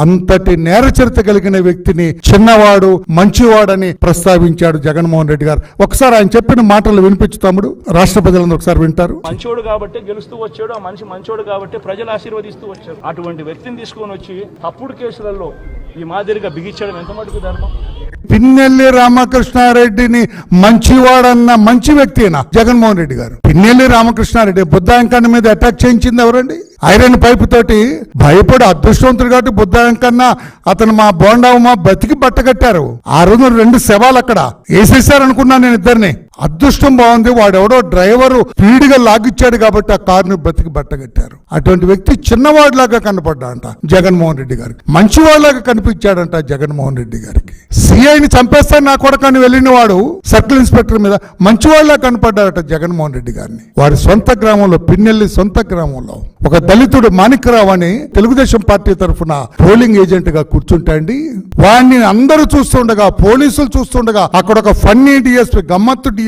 అంతటి నేరచరిత కలిగిన వ్యక్తిని చిన్నవాడు మంచివాడని ప్రస్తావించాడు జగన్మోహన్ రెడ్డి గారు. ఒకసారి ఆయన చెప్పిన మాటలు వినిపించు తమ్ముడు. రాష్ట్ర ప్రజలందరూ ఒకసారి వింటారు. మంచోడు కాబట్టి గెలుస్తూ వచ్చాడు ఆ మనిషి మంచోడు కాబట్టి ప్రజలు ఆశీర్వదిస్తూ వచ్చారు. అటువంటి వ్యక్తిని తీసుకొని వచ్చి తప్పుడు కేసులలో ఈ మాదిరిగా బిగించడం ఎంత మటుకు ధర్మం? పిన్నెల్లి రామకృష్ణారెడ్డిని మంచివాడన్న మంచి వ్యక్తినా జగన్మోహన్ రెడ్డి గారు. పిన్నెల్లి రామకృష్ణారెడ్డి బుద్ధాంకన్న మీద అటాక్ చేయించింది ఎవరండి? ఐరన్ పైప్ తోటి భయపడి అదృష్టవంతుడు కాబట్టి బుద్ధాంకన్న అతను మా బోండావు బతికి బట్టగట్టారు ఆ రోజు రెండు శవాలు అక్కడ. వేసేసారనుకున్నాను నేను ఇద్దరిని. అదృష్టం బాగుంది. వాడెవడో డ్రైవరు పీడిగా లాగిచ్చాడు కాబట్టి ఆ కారుని బ్రతికి బట్టగట్టారు. అటువంటి వ్యక్తి చిన్నవాడిలాగా కనపడ్డాడంట జగన్మోహన్ రెడ్డి గారికి. మంచివాడిలాగా కనిపించాడంట జగన్మోహన్ రెడ్డి గారికి. సిఐని చంపేస్తాను నా కొడకని వెళ్ళిన వాడు సర్కిల్ ఇన్స్పెక్టర్ మీద మంచివాడిలా కనపడ్డాడట జగన్మోహన్ రెడ్డి గారిని. వారి సొంత గ్రామంలో పిన్నెల్లి సొంత గ్రామంలో ఒక దళితుడు మాణిక్యరావు అని తెలుగుదేశం పార్టీ తరఫున పోలింగ్ ఏజెంట్గా కూర్చుంటాండి వాడిని అందరూ చూస్తుండగా పోలీసులు చూస్తుండగా అక్కడ ఒక ఫన్నీ డిఎస్పి గమ్మత్తు డి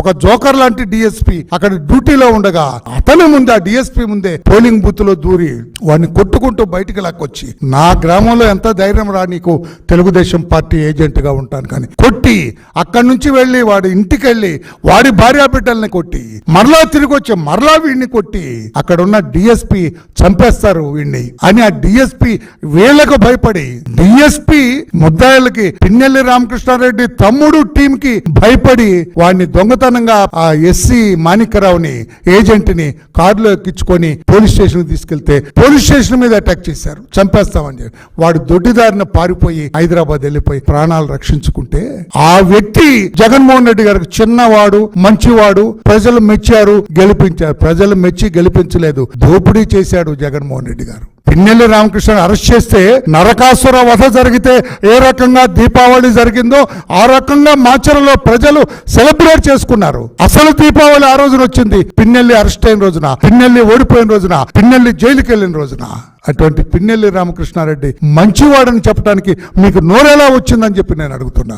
ఒక జోకర్ లాంటి డిఎస్పీ అక్కడ డ్యూటీలో ఉండగా అతని ముందే ఆ డిఎస్పి ముందే పోలింగ్ బూత్లో దూరి వాడిని కొట్టుకుంటూ బయటికి లాక్కొచ్చి నా గ్రామంలో ఎంత ధైర్యం రా నీకు? తెలుగుదేశం పార్టీ ఏజెంట్గా ఉంటాను కానీ. కొట్టి అక్కడి నుంచి వెళ్ళి వాడి ఇంటికి వెళ్ళి వాడి భార్యా బిడ్డల్ని కొట్టి మరలా తిరిగి వచ్చి మరలా వీడిని కొట్టి అక్కడ ఉన్న డిఎస్పి చంపేస్తారు వీడిని అని ఆ డిఎస్పి వీళ్ళకు భయపడి డిఎస్పి ముద్దాయిలకి పిన్నెల్లి రామకృష్ణారెడ్డి తమ్ముడు టీం కి భయపడి వాడిని దొంగతనంగా ఆ ఎస్సీ మాణిక్యరావుని ఏజెంట్ని కారులో ఎక్కించుకొని పోలీస్ స్టేషన్ తీసుకెళ్తే పోలీస్ స్టేషన్ మీద అటాక్ చేశారు. చంపేస్తామని చెప్పి. వాడు దొడ్డిదారిన పారిపోయి హైదరాబాద్ వెళ్ళిపోయి ప్రాణాలు రక్షించుకుంటే ఆ వ్యక్తి జగన్మోహన్ రెడ్డి గారికి చిన్నవాడు మంచివాడు ప్రజలు మెచ్చారు గెలిపించారు ప్రజలు మెచ్చి గెలిపించలేదు. దోపిడీ చేశాడు జగన్మోహన్ రెడ్డి గారు. పిన్నెల్లి రామకృష్ణ అరెస్ట్ చేస్తే నరకాసుర వధ జరిగితే ఏ రకంగా దీపావళి జరిగిందో ఆ రకంగా మాచరలో ప్రజలు సెలబ్రేట్ చేసుకున్నారు. అసలు దీపావళి ఆ రోజున వచ్చింది? పిన్నెల్లి అరెస్ట్ అయిన రోజున పిన్నెల్లి ఓడిపోయిన రోజున పిన్నెల్లి జైలుకి వెళ్ళిన రోజున. అటువంటి పిన్నెల్లి రామకృష్ణారెడ్డి మంచివాడని చెప్పడానికి మీకు నోరెలా వచ్చిందని చెప్పి నేను అడుగుతున్నా.